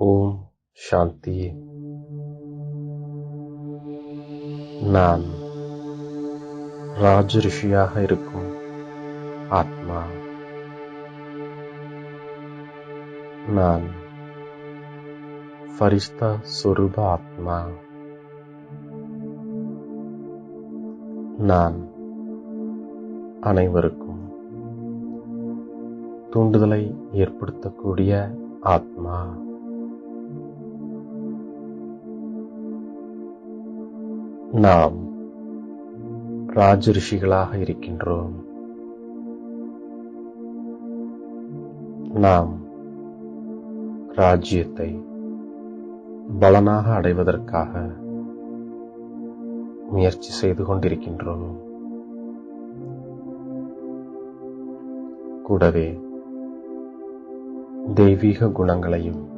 ஓம் சாந்தி நான் ராஜரிஷியாக இருக்கும் ஆத்மா நான் ஃபரிஸ்தா சொரூப ஆத்மா நான் அனைவருக்கும் தூண்டுதலை ஏற்படுத்தக்கூடிய ஆத்மா। நாம் ராஜரிஷிகளாக இருக்கின்றோம். நாம் ராஜ்யத்தை பலனாக அடைவதற்காக முயற்சி செய்து கொண்டிருக்கின்றோம். கூடவே தெய்வீக குணங்களையும்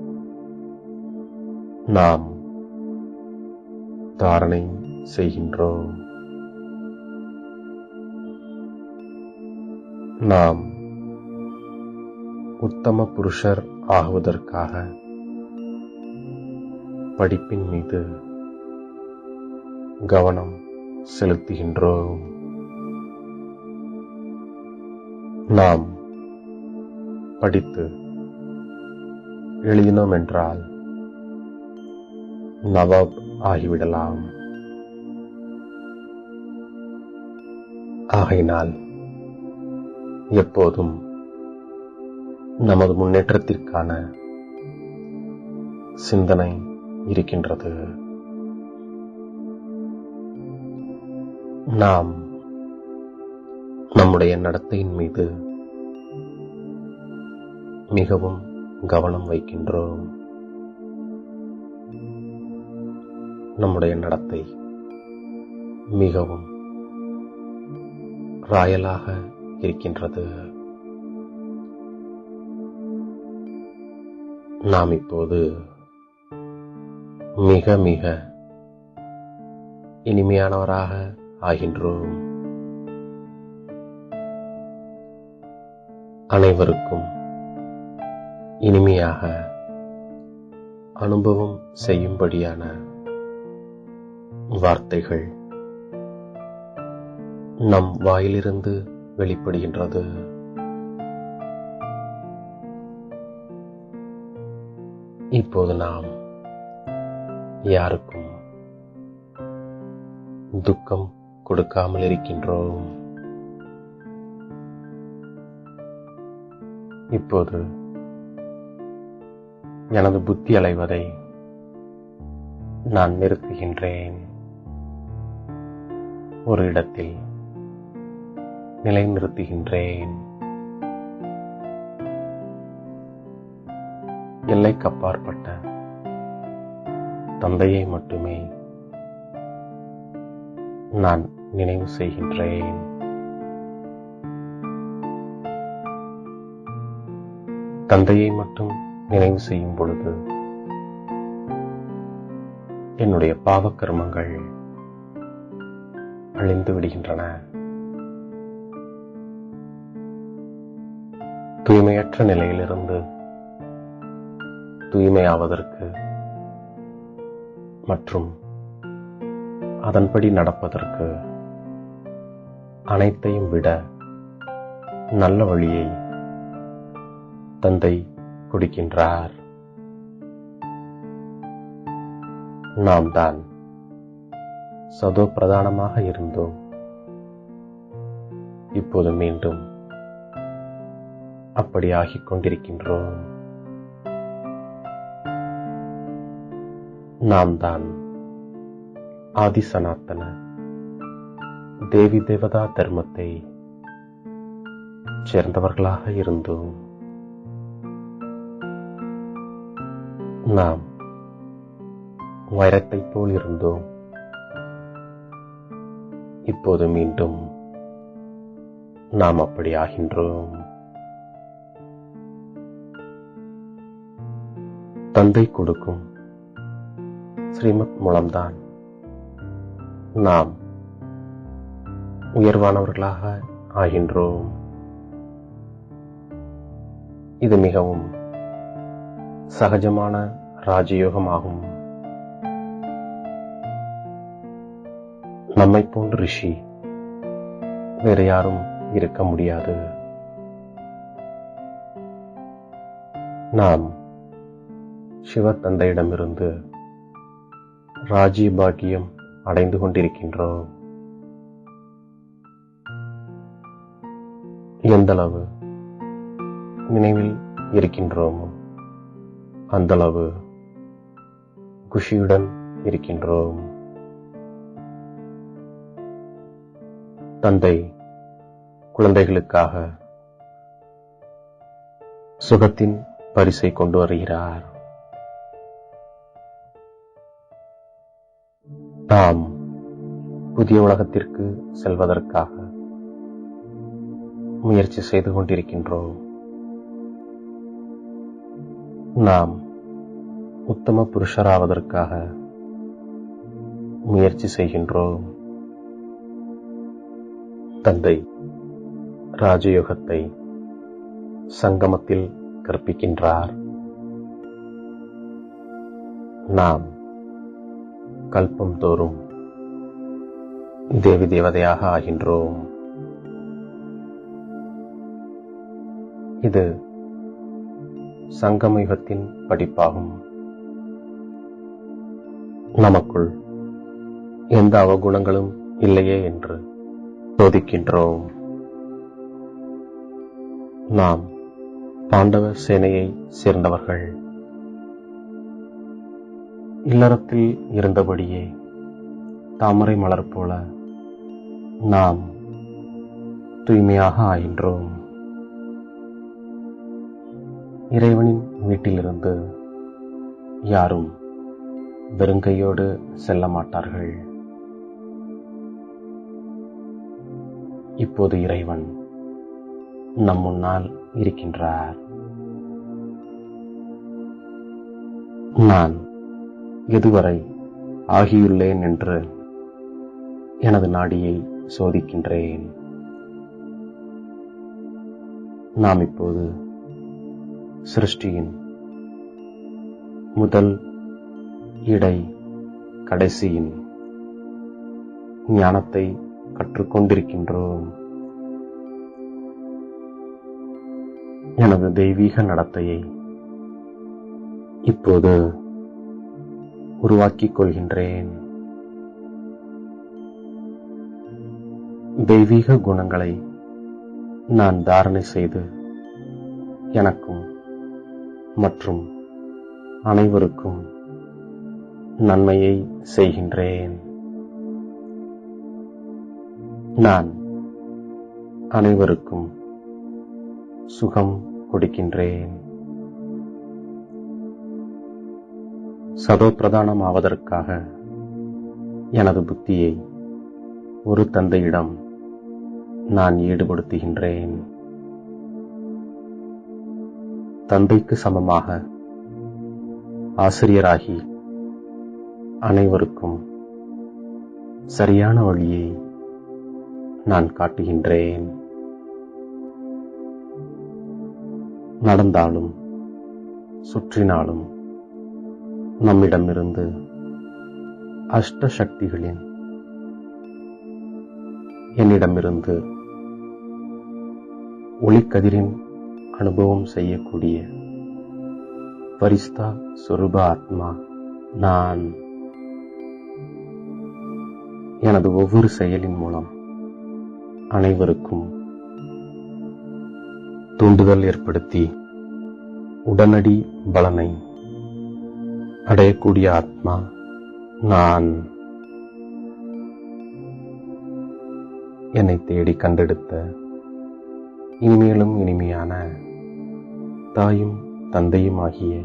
நாம் தாரணை செய்கின்றோம். நாம் உத்தம புருஷர் ஆகுவதற்காக படிப்பின் மீது கவனம் செலுத்துகின்றோம். நாம் படித்து எழுதினோம் என்றால் நவாப் ஆகிவிடலாம். ஆகையினால் எப்போதும் நமது முன்னேற்றத்திற்கான சிந்தனை இருக்கின்றது. நாம் நம்முடைய நடத்தையின் மீது மிகவும் கவனம் வைக்கின்றோம். நம்முடைய நடத்தை மிகவும் ராயலாக இருக்கின்றது. நாம் இப்போது மிக மிக இனிமையானவராக ஆகின்றோம். அனைவருக்கும் இனிமையாக அனுபவம் செய்யும்படியான வார்த்தைகள் நம் வாயிலிருந்து வெளிப்படுகின்றது. இப்போது நாம் யாருக்கும் துக்கம் கொடுக்காமல் இருக்கின்றோம். இப்போது எனது புத்தி அலைவதை நான் நிறுத்துகின்றேன். ஒரு இடத்தில் நிலைநிறுத்துகின்றேன். எல்லைக்கு அப்பாற்பட்ட தந்தையை மட்டுமே நான் நினைவு செய்கின்றேன். தந்தையை மட்டும் நினைவு செய்யும் பொழுது என்னுடைய பாவ கர்மங்கள் அழிந்து விடுகின்றன. தூய்மையற்ற நிலையிலிருந்து தூய்மையாவதற்கு மற்றும் அதன்படி நடப்பதற்கு அனைத்தையும் விட நல்ல வழியை தந்தை கொடுக்கின்றார். நாம் தான் சதோ பிரதானமாக இருந்தோம். இப்போது மீண்டும் அப்படி ஆகிக் கொண்டிருக்கின்றோம் நாம் தான் ஆதி சனாத்தன தேவி தேவதா தர்மத்தை சேர்ந்தவர்களாக இருந்தோம். நாம் வைரத்தைப் போல் இருந்தோம். இப்போது மீண்டும் நாம் அப்படி ஆகின்றோம் தந்தை கொடுக்கும். ஸ்ரீமத் மூலம்தான். நாம் உயர்வானவர்களாக ஆகின்றோம். இது மிகவும் சகஜமான ராஜயோகமாகும். நம்மை போன்ற ரிஷி வேறு யாரும் இருக்க முடியாது. நாம் சிவத்தந்தையிடமிருந்து ராஜ்ய பாக்கியம் அடைந்து கொண்டிருக்கின்றோம். எந்தளவு நினைவில் இருக்கின்றோமோ அந்தளவு குஷியுடன் இருக்கின்றோம். தந்தை குழந்தைகளுக்காக சுகத்தின் பரிசை கொண்டு வருகிறார். நாம் புதிய உலகத்திற்கு செல்வதற்காக முயற்சி செய்து கொண்டிருக்கின்றோம். நாம் உத்தம புருஷராவதற்காக முயற்சி செய்கின்றோம். தந்தை ராஜயோகத்தை சங்கமத்தில் கற்பிக்கின்றார். நாம் கல்பம் தோறும் தேவி தேவதையாக ஆகின்றோம். இது சங்கமயுகத்தின் படிப்பாகும். நமக்குள் எந்த அவகுணங்களும் இல்லையே என்று சோதிக்கின்றோம். நாம் பாண்டவ சேனையை சேர்ந்தவர்கள். இல்லறத்தில் இருந்தபடியே தாமரை மலர் போல நாம் தூய்மையாக ஆகின்றோம். இறைவனின் வீட்டிலிருந்து யாரும் வெறுங்கையோடு செல்ல மாட்டார்கள். இப்போது இறைவன் நம் முன்னால் இருக்கின்றார். நான் எதுவரை ஆகியுள்ளேன் என்று எனது நாடியை சோதிக்கின்றேன். நாம் இப்போது சிருஷ்டியின் முதல் இடை கடைசியின் ஞானத்தை கற்றுக்கொண்டிருக்கின்றோம். எனது தெய்வீக நடத்தையை இப்போது உருவாக்கிக் கொள்கின்றேன் தெய்வீக குணங்களை நான் தாரணை செய்து எனக்கும் மற்றும் அனைவருக்கும் நன்மையை செய்கின்றேன். நான் அனைவருக்கும் சுகம் கொடுக்கின்றேன். சதோ பிரதானம் ஆவதற்காக எனது புத்தியை ஒரு தந்தையிடம் நான் ஈடுபடுத்துகின்றேன். தந்தைக்கு சமமாக ஆசிரியராகி அனைவருக்கும் சரியான வழியை நான் காட்டுகின்றேன். நடந்தாலும் சுற்றினாலும் நம்மிடமிருந்து அஷ்ட சக்திகளின் என்னிடமிருந்து ஒளிக்கதிரின் அனுபவம் செய்யக்கூடிய பரிஸ்தா சொரூப ஆத்மா நான் எனது ஒவ்வொரு செயலின் மூலம் அனைவருக்கும் தூண்டுதல் ஏற்படுத்தி உடனடி பலனை அடையக்கூடிய ஆத்மா நான். என்னை தேடி கண்டெடுத்த இனிமேலும் இனிமையான தாயும் தந்தையும் ஆகிய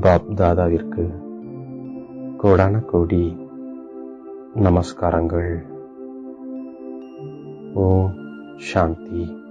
பாப் தாதாவிற்கு கோடான கோடி நமஸ்காரங்கள். ஓம் சாந்தி.